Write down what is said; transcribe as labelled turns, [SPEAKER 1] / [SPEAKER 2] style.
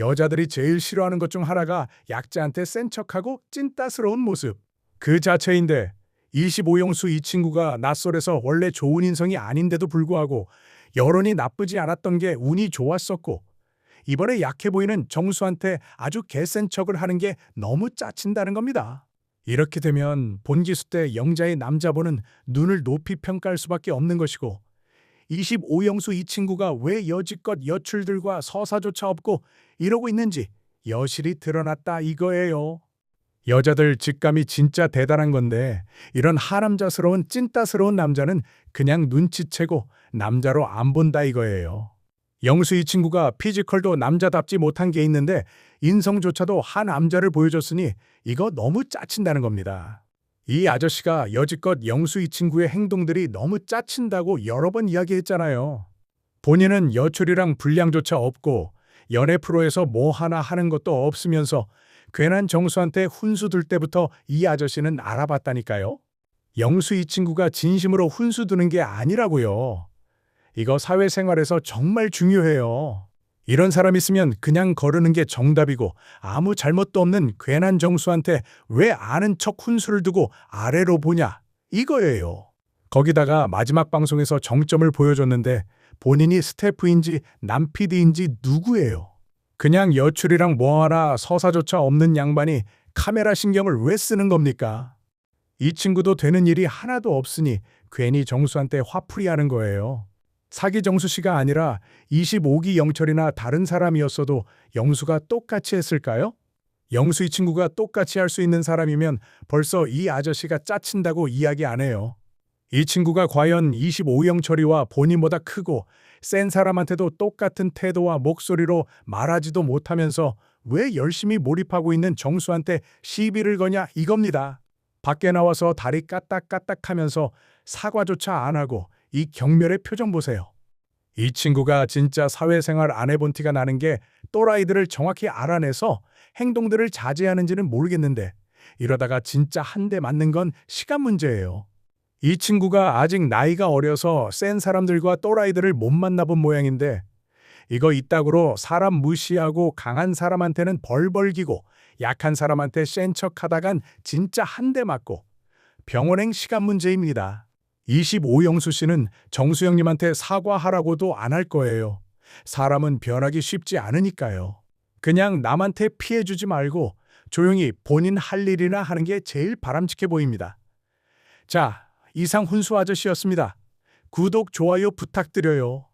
[SPEAKER 1] 여자들이 제일 싫어하는 것 중 하나가 약자한테 센 척하고 찐따스러운 모습. 그 자체인데 25용수 이 친구가 낯설에서 원래 좋은 인성이 아닌데도 불구하고 여론이 나쁘지 않았던 게 운이 좋았었고 이번에 약해 보이는 정수한테 아주 개센 척을 하는 게 너무 짜친다는 겁니다. 이렇게 되면 본기수 때 영자의 남자보는 눈을 높이 평가할 수밖에 없는 것이고 25영수 이 친구가 왜 여지껏 여출들과 서사조차 없고 이러고 있는지 여실히 드러났다 이거예요. 여자들 직감이 진짜 대단한 건데 이런 하남자스러운 찐따스러운 남자는 그냥 눈치채고 남자로 안 본다 이거예요. 영수 이 친구가 피지컬도 남자답지 못한 게 있는데 인성조차도 한 남자를 보여줬으니 이거 너무 짜친다는 겁니다. 이 아저씨가 여지껏 영수 이 친구의 행동들이 너무 짜친다고 여러 번 이야기했잖아요. 본인은 여출이랑 분량조차 없고 연애 프로에서 뭐 하나 하는 것도 없으면서 괜한 정수한테 훈수 둘 때부터 이 아저씨는 알아봤다니까요. 영수 이 친구가 진심으로 훈수 두는 게 아니라고요. 이거 사회생활에서 정말 중요해요. 이런 사람 있으면 그냥 거르는 게 정답이고 아무 잘못도 없는 괜한 정수한테 왜 아는 척 훈수를 두고 아래로 보냐 이거예요. 거기다가 마지막 방송에서 정점을 보여줬는데 본인이 스태프인지 남PD인지 누구예요. 그냥 여출이랑 뭐하나 서사조차 없는 양반이 카메라 신경을 왜 쓰는 겁니까? 이 친구도 되는 일이 하나도 없으니 괜히 정수한테 화풀이 하는 거예요. 사기 정수 씨가 아니라 25기 영철이나 다른 사람이었어도 영수가 똑같이 했을까요? 영수 이 친구가 똑같이 할 수 있는 사람이면 벌써 이 아저씨가 짜친다고 이야기 안 해요. 이 친구가 과연 25영철이와 본인보다 크고 센 사람한테도 똑같은 태도와 목소리로 말하지도 못하면서 왜 열심히 몰입하고 있는 정수한테 시비를 거냐 이겁니다. 밖에 나와서 다리 까딱까딱하면서 사과조차 안 하고 이 경멸의 표정 보세요. 이 친구가 진짜 사회생활 안 해본 티가 나는 게 또라이들을 정확히 알아내서 행동들을 자제하는지는 모르겠는데 이러다가 진짜 한 대 맞는 건 시간 문제예요. 이 친구가 아직 나이가 어려서 센 사람들과 또라이들을 못 만나본 모양인데 이거 이따구로 사람 무시하고 강한 사람한테는 벌벌기고 약한 사람한테 센 척하다간 진짜 한 대 맞고 병원행 시간 문제입니다. 25영수 씨는 정수영님한테 사과하라고도 안 할 거예요. 사람은 변하기 쉽지 않으니까요. 그냥 남한테 피해주지 말고 조용히 본인 할 일이나 하는 게 제일 바람직해 보입니다. 자, 이상 훈수 아저씨였습니다. 구독, 좋아요 부탁드려요.